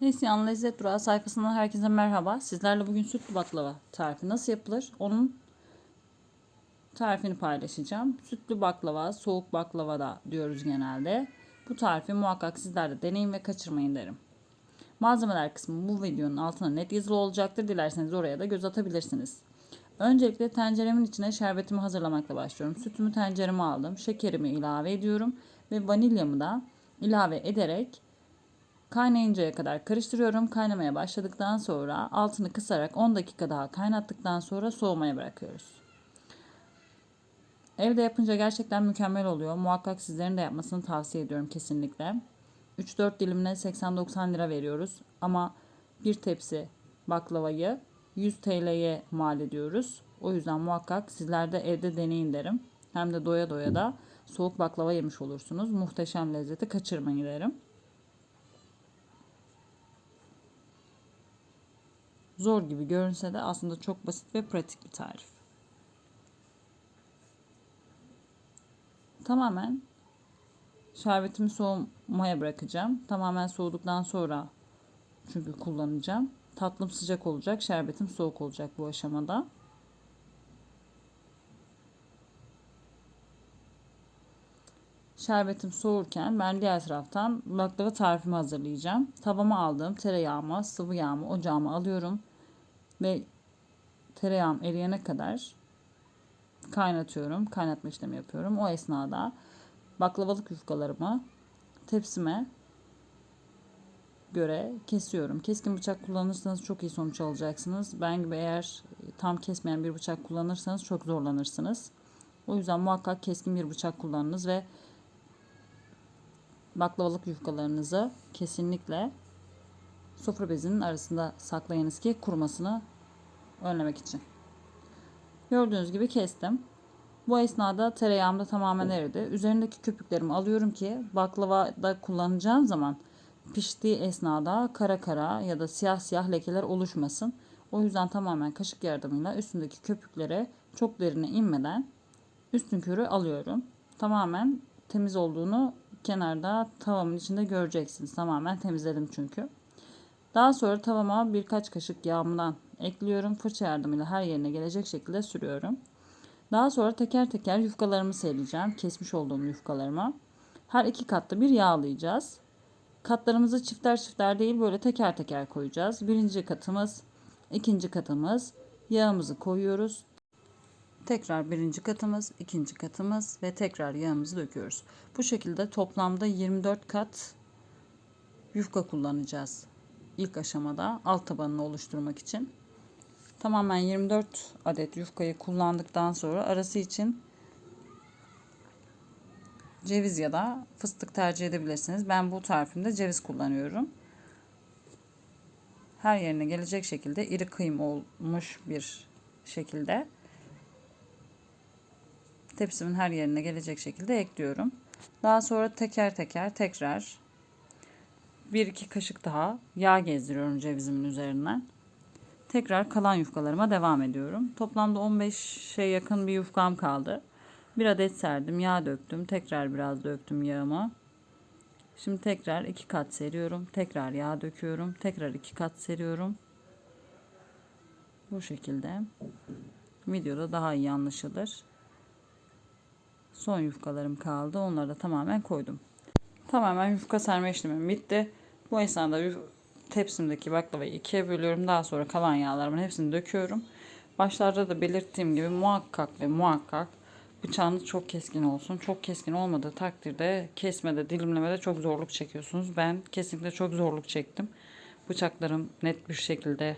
Neslihan Lezzet Durağı sayfasından herkese merhaba. Sizlerle bugün sütlü baklava tarifi nasıl yapılır? Onun tarifini paylaşacağım. Sütlü baklava, soğuk baklava da diyoruz genelde. Bu tarifi muhakkak sizler de deneyin ve kaçırmayın derim. Malzemeler kısmı bu videonun altına net yazılı olacaktır. Dilerseniz oraya da göz atabilirsiniz. Öncelikle tenceremin içine şerbetimi hazırlamakla başlıyorum. Sütümü tencereme aldım. Şekerimi ilave ediyorum ve vanilyamı da ilave ederek Kaynayıncaya kadar karıştırıyorum. Kaynamaya başladıktan sonra altını kısarak 10 dakika daha kaynattıktan sonra soğumaya bırakıyoruz. Evde yapınca gerçekten mükemmel oluyor. Muhakkak sizlerin de yapmasını tavsiye ediyorum kesinlikle. 3-4 dilimine 80-90 lira veriyoruz. Ama bir tepsi baklavayı 100 TL'ye mal ediyoruz. O yüzden muhakkak sizler de evde deneyin derim. Hem de doya doya da soğuk baklava yemiş olursunuz. Muhteşem lezzeti kaçırmayın derim. Zor gibi görünse de aslında çok basit ve pratik bir tarif. Tamamen şerbetimi soğumaya bırakacağım. Tamamen soğuduktan sonra çünkü kullanacağım. Tatlım sıcak olacak, şerbetim soğuk olacak bu aşamada. Şerbetim soğurken ben diğer taraftan baklava tarifimi hazırlayacağım. Tavama aldığım tereyağımı, sıvı yağımı ocağıma alıyorum ve tereyağım eriyene kadar kaynatıyorum. Kaynatma işlemi yapıyorum. O esnada baklavalık yufkalarımı tepsime göre kesiyorum. Keskin bıçak kullanırsanız çok iyi sonuç alacaksınız. Ben gibi eğer tam kesmeyen bir bıçak kullanırsanız çok zorlanırsınız. O yüzden muhakkak keskin bir bıçak kullanınız ve baklavalık yufkalarınızı kesinlikle sofra bezinin arasında saklayınız ki kurumasını önlemek için. Gördüğünüz gibi kestim. Bu esnada tereyağım da tamamen eridi. Üzerindeki köpüklerimi alıyorum ki baklavada kullanacağım zaman piştiği esnada kara kara ya da siyah siyah lekeler oluşmasın. O yüzden tamamen kaşık yardımıyla üstündeki köpüklere çok derine inmeden üstün körü alıyorum. Tamamen temiz olduğunu kenarda tavamın içinde göreceksiniz. Tamamen temizledim çünkü. Daha sonra tavama birkaç kaşık yağımdan ekliyorum. Fırça yardımıyla her yerine gelecek şekilde sürüyorum. Daha sonra teker teker yufkalarımı sereceğim. Kesmiş olduğum yufkalarıma. Her iki katlı bir yağlayacağız. Katlarımızı çifter çifter değil böyle teker teker koyacağız. Birinci katımız, ikinci katımız. Yağımızı koyuyoruz. Tekrar birinci katımız, ikinci katımız ve tekrar yağımızı döküyoruz. Bu şekilde toplamda 24 kat yufka kullanacağız ilk aşamada alt tabanını oluşturmak için. Tamamen 24 adet yufkayı kullandıktan sonra arası için ceviz ya da fıstık tercih edebilirsiniz. Ben bu tarifimde ceviz kullanıyorum. Her yerine gelecek şekilde iri kıyım olmuş bir şekilde tepsimin her yerine gelecek şekilde ekliyorum. Daha sonra teker teker tekrar bir iki kaşık daha yağ gezdiriyorum cevizimin üzerinden. Tekrar kalan yufkalarıma devam ediyorum. Toplamda 15'e yakın bir yufkam kaldı. Bir adet serdim, yağ döktüm, tekrar biraz döktüm yağımı. Şimdi tekrar iki kat seriyorum, tekrar yağ döküyorum, tekrar iki kat seriyorum. Bu şekilde videoda daha iyi anlaşılır. Son yufkalarım kaldı. Onları da tamamen koydum. Tamamen yufka serme işlemim bitti. Bu esnada tepsimdeki baklavayı ikiye bölüyorum. Daha sonra kalan yağlarımın hepsini döküyorum. Başlarda da belirttiğim gibi muhakkak ve muhakkak bıçağınız çok keskin olsun. Çok keskin olmadığı takdirde kesmede, dilimlemede çok zorluk çekiyorsunuz. Ben kesinlikle çok zorluk çektim. Bıçaklarım net bir şekilde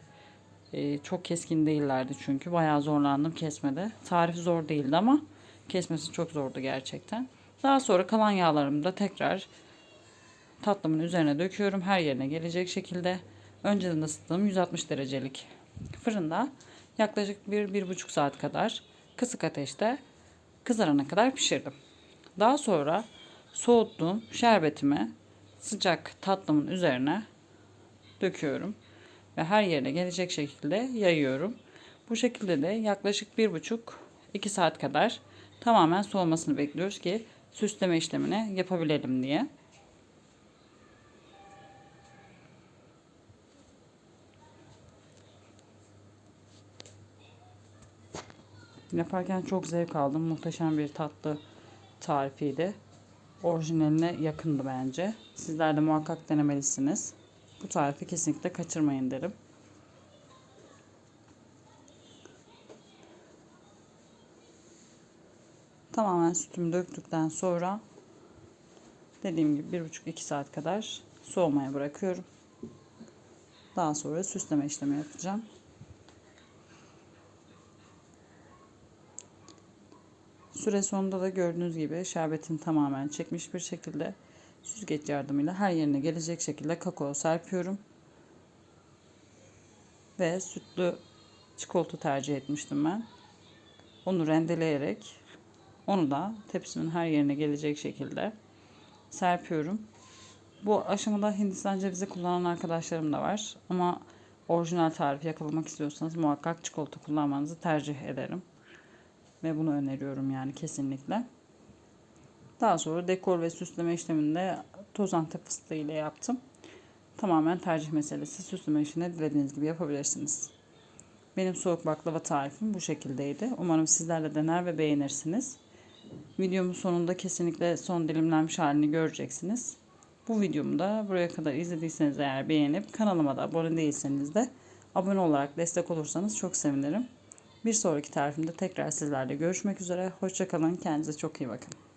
e, çok keskin değillerdi çünkü. Bayağı zorlandım kesmede. Tarifi zor değildi ama kesmesi çok zordu gerçekten. Daha sonra kalan yağlarımı da tekrar tatlımın üzerine döküyorum. Her yerine gelecek şekilde. Önceden ısıttığım 160 derecelik fırında yaklaşık 1-1,5 saat kadar kısık ateşte kızarana kadar pişirdim. Daha sonra soğuttuğum şerbetimi sıcak tatlımın üzerine döküyorum ve her yerine gelecek şekilde yayıyorum. Bu şekilde de yaklaşık 1,5-2 saat kadar tamamen soğumasını bekliyoruz ki süsleme işlemini yapabilelim diye. Yaparken çok zevk aldım. Muhteşem bir tatlı tarifiydi. Orijinaline yakındı bence. Sizler de muhakkak denemelisiniz. Bu tarifi kesinlikle kaçırmayın derim. Tamamen sütümü döktükten sonra dediğim gibi 1,5-2 saat kadar soğumaya bırakıyorum. Daha sonra süsleme işlemi yapacağım. Süre sonunda da gördüğünüz gibi şerbetin tamamen çekmiş bir şekilde süzgeç yardımıyla her yerine gelecek şekilde kakao serpiyorum. Ve sütlü çikolata tercih etmiştim ben. Onu rendeleyerek onu da tepsimin her yerine gelecek şekilde serpiyorum. Bu aşamada Hindistan cevizi kullanan arkadaşlarım da var. Ama orijinal tarifi yakalamak istiyorsanız muhakkak çikolata kullanmanızı tercih ederim. Ve bunu öneriyorum yani kesinlikle. Daha sonra dekor ve süsleme işleminde toz antep fıstığı ile yaptım. Tamamen tercih meselesi. Süsleme işini dilediğiniz gibi yapabilirsiniz. Benim soğuk baklava tarifim bu şekildeydi. Umarım sizler de dener ve beğenirsiniz. Videomun sonunda kesinlikle son dilimlenmiş halini göreceksiniz. Bu videomu da buraya kadar izlediyseniz eğer beğenip kanalıma da abone değilseniz de abone olarak destek olursanız çok sevinirim. Bir sonraki tarifimde tekrar sizlerle görüşmek üzere. Hoşçakalın. Kendinize çok iyi bakın.